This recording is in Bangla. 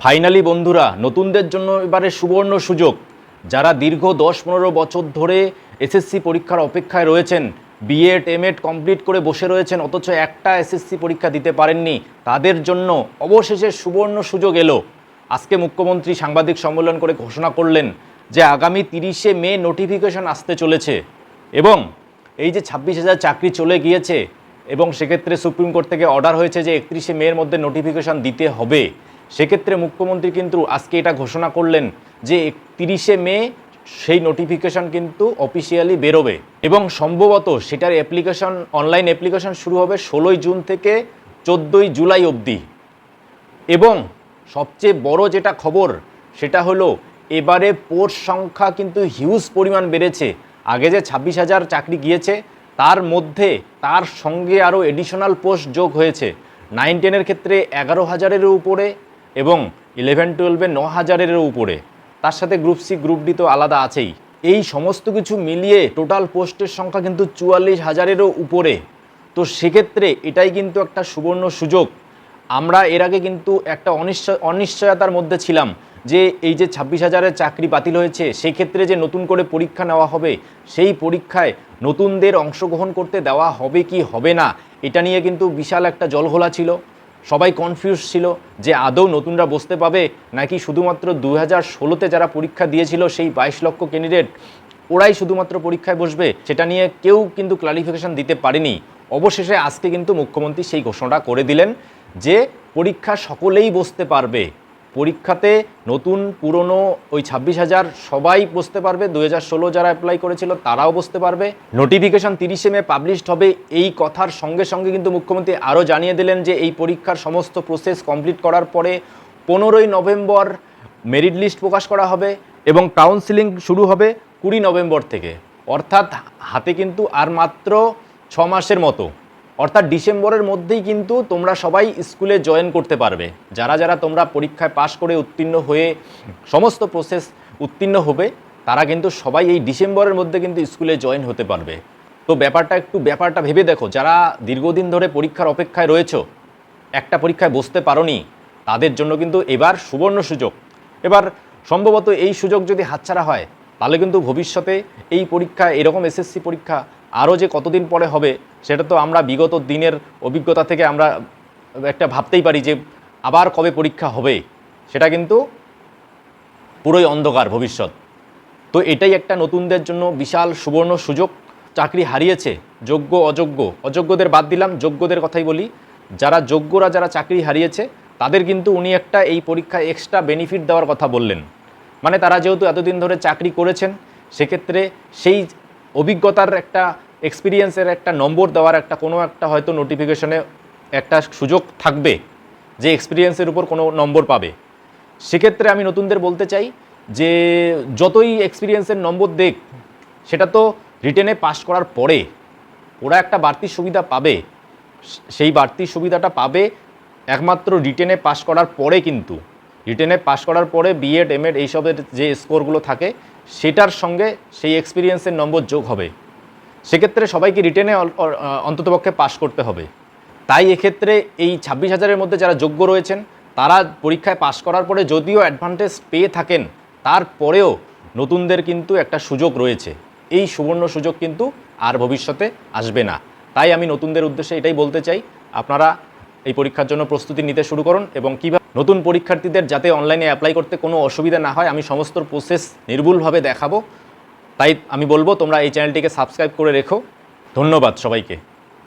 ফাইনালি বন্ধুরা, নতুনদের জন্য এবারে সুবর্ণ সুযোগ। যারা দীর্ঘ দশ পনেরো বছর ধরে এসএসসি পরীক্ষার অপেক্ষায় রয়েছেন বিএড এমএড কমপ্লিট করে বসে রয়েছেন, অথচ একটা এসএসসি পরীক্ষা দিতে পারেননি, তাদের জন্য অবশেষে সুবর্ণ সুযোগ এলো। আজকে মুখ্যমন্ত্রী সাংবাদিক সম্মেলন করে ঘোষণা করলেন যে আগামী তিরিশে মে নোটিফিকেশন আসতে চলেছে এবং এই যে ছাব্বিশ হাজার চাকরি চলে গিয়েছে এবং সেক্ষেত্রে সুপ্রিম কোর্ট থেকে অর্ডার হয়েছে যে একত্রিশে মের মধ্যে নোটিফিকেশন দিতে হবে। সেক্ষেত্রে মুখ্যমন্ত্রী কিন্তু আজকে এটা ঘোষণা করলেন যে তিরিশে মে সেই নোটিফিকেশন কিন্তু অফিসিয়ালি বেরোবে। এবং সম্ভবত সেটার অ্যাপ্লিকেশন অনলাইন অ্যাপ্লিকেশন শুরু হবে ষোলোই জুন থেকে চোদ্দোই জুলাই অবধি। এবং সবচেয়ে বড় যেটা খবর, সেটা হলো এবারে পোস্ট সংখ্যা কিন্তু হিউজ পরিমাণ বেড়েছে। আগে যে ছাব্বিশ হাজার চাকরি গিয়েছে, তার মধ্যে তার সঙ্গে আরও এডিশনাল পোস্ট যোগ হয়েছে। নাইন টেনের ক্ষেত্রে এগারো হাজারের উপরে এবং ইলেভেন টুয়েলভে ন হাজারেরও উপরে। তার সাথে গ্রুপ সি গ্রুপ ডি তো আলাদা আছেই। এই সমস্ত কিছু মিলিয়ে টোটাল পোস্টের সংখ্যা কিন্তু চুয়াল্লিশ হাজারেরও উপরে। তো সেক্ষেত্রে এটাই কিন্তু একটা সুবর্ণ সুযোগ। আমরা এর আগে কিন্তু একটা অনিশ্চয়, অনিশ্চয়তার মধ্যে ছিলাম যে এই যে ছাব্বিশ হাজারের চাকরি বাতিল হয়েছে, সেক্ষেত্রে যে নতুন করে পরীক্ষা নেওয়া হবে, সেই পরীক্ষায় নতুনদের অংশগ্রহণ করতে দেওয়া হবে কি হবে না, এটা নিয়ে কিন্তু বিশাল একটা জলঘোলা ছিল। সবাই কনফিউজ ছিল যে আদৌ নতুনরা বসতে পাবে নাকি শুধুমাত্র দু হাজার ষোলোতে যারা পরীক্ষা দিয়েছিল সেই বাইশ লক্ষ ক্যান্ডিডেট ওরাই শুধুমাত্র পরীক্ষায় বসবে, সেটা নিয়ে কেউ কিন্তু ক্লারিফিকেশন দিতে পারেনি। অবশেষে আজকে কিন্তু মুখ্যমন্ত্রী সেই ঘোষণা করে দিলেন যে পরীক্ষা সকলেই বসতে পারবে। পরীক্ষাতে নতুন, পুরনো ওই ছাব্বিশ হাজার সবাই বসতে পারবে। দু হাজার ষোলো যারা অ্যাপ্লাই করেছিল তারাও বসতে পারবে। নোটিফিকেশন তিরিশে মে পাবলিশড হবে। এই কথার সঙ্গে সঙ্গে কিন্তু মুখ্যমন্ত্রী আরও জানিয়ে দিলেন যে এই পরীক্ষার সমস্ত প্রসেস কমপ্লিট করার পরে পনেরোই নভেম্বর মেরিট লিস্ট প্রকাশ করা হবে এবং কাউন্সিলিং শুরু হবে কুড়ি নভেম্বর থেকে। অর্থাৎ হাতে কিন্তু আর মাত্র ছ মাসের মতো। অর্থাৎ ডিসেম্বরের মধ্যেই কিন্তু তোমরা সবাই স্কুলে জয়েন করতে পারবে। যারা যারা তোমরা পরীক্ষায় পাশ করে উত্তীর্ণ হয়ে সমস্ত প্রসেস উত্তীর্ণ হবে, তারা কিন্তু সবাই এই ডিসেম্বরের মধ্যে কিন্তু স্কুলে জয়েন হতে পারবে। তো ব্যাপারটা একটু, ব্যাপারটা ভেবে দেখো, যারা দীর্ঘদিন ধরে পরীক্ষার অপেক্ষায় রয়েছো, একটা পরীক্ষায় বসতে পারোনি, তাদের জন্য কিন্তু এবার সুবর্ণ সুযোগ। এবার সম্ভবত এই সুযোগ যদি হাতছাড়া হয়, তাহলে কিন্তু ভবিষ্যতে এই পরীক্ষা, এরকম এসএসসি পরীক্ষা আরও যে কতদিন পরে হবে, সেটা তো আমরা বিগত দিনের অভিজ্ঞতা থেকে আমরা একটা ভাবতেই পারি যে আবার কবে পরীক্ষা হবে। সেটা কিন্তু পুরোই অন্ধকার ভবিষ্যৎ। তো এটাই একটা নতুনদের জন্য বিশাল সুবর্ণ সুযোগ। চাকরি হারিয়েছে, যোগ্য, অযোগ্য, অযোগ্যদের বাদ দিলাম, যোগ্যদের কথাই বলি। যারা যোগ্যরা যারা চাকরি হারিয়েছে, তাদের কিন্তু উনি একটা এই পরীক্ষায় এক্সট্রা বেনিফিট দেওয়ার কথা বললেন। মানে তারা যেহেতু এতদিন ধরে চাকরি করেছেন, সেক্ষেত্রে সেই অভিজ্ঞতার একটা এক্সপিরিয়েন্সের একটা নম্বর দেওয়ার একটা কোনো একটা হয়তো নোটিফিকেশনে একটা সুযোগ থাকবে যে এক্সপিরিয়েন্সের উপর কোনো নম্বর পাবে। সেক্ষেত্রে আমি নতুনদের বলতে চাই যে, যতই এক্সপিরিয়েন্সের নম্বর দেখ, সেটা তো রিটেনে পাশ করার পরে ওরা একটা বাড়তি সুবিধা পাবে। সেই বাড়তি সুবিধাটা পাবে একমাত্র রিটেনে পাশ করার পরে কিন্তু। রিটেনে পাশ করার পরে বিএড এমএড এইসবের যে স্কোরগুলো থাকে, সেটার সঙ্গে সেই এক্সপিরিয়েন্সের নম্বর যোগ হবে। সেক্ষেত্রে সবাইকে রিটেনে অন্ততপক্ষে পাশ করতে হবে। তাই এক্ষেত্রে এই ছাব্বিশ হাজারের মধ্যে যারা যোগ্য রয়েছেন, তারা পরীক্ষায় পাশ করার পরে যদিও অ্যাডভান্টেজ পেয়ে থাকেন, তারপরেও নতুনদের কিন্তু একটা সুযোগ রয়েছে। এই সুবর্ণ সুযোগ কিন্তু আর ভবিষ্যতে আসবে না। তাই আমি নতুনদের উদ্দেশ্যে এটাই বলতে চাই, আপনারা এই পরীক্ষার জন্য প্রস্তুতি নিতে শুরু করুন এবং কীভাবে নতুন পরীক্ষার্থীদের যাতে অনলাইনে অ্যাপ্লাই করতে কোনো অসুবিধা না হয়, আমি সমস্ত প্রসেস নির্ভুলভাবে দেখাবো। তাই আমি বলব, তোমরা এই চ্যানেলটিকে সাবস্ক্রাইব করে রেখো। ধন্যবাদ সবাইকে।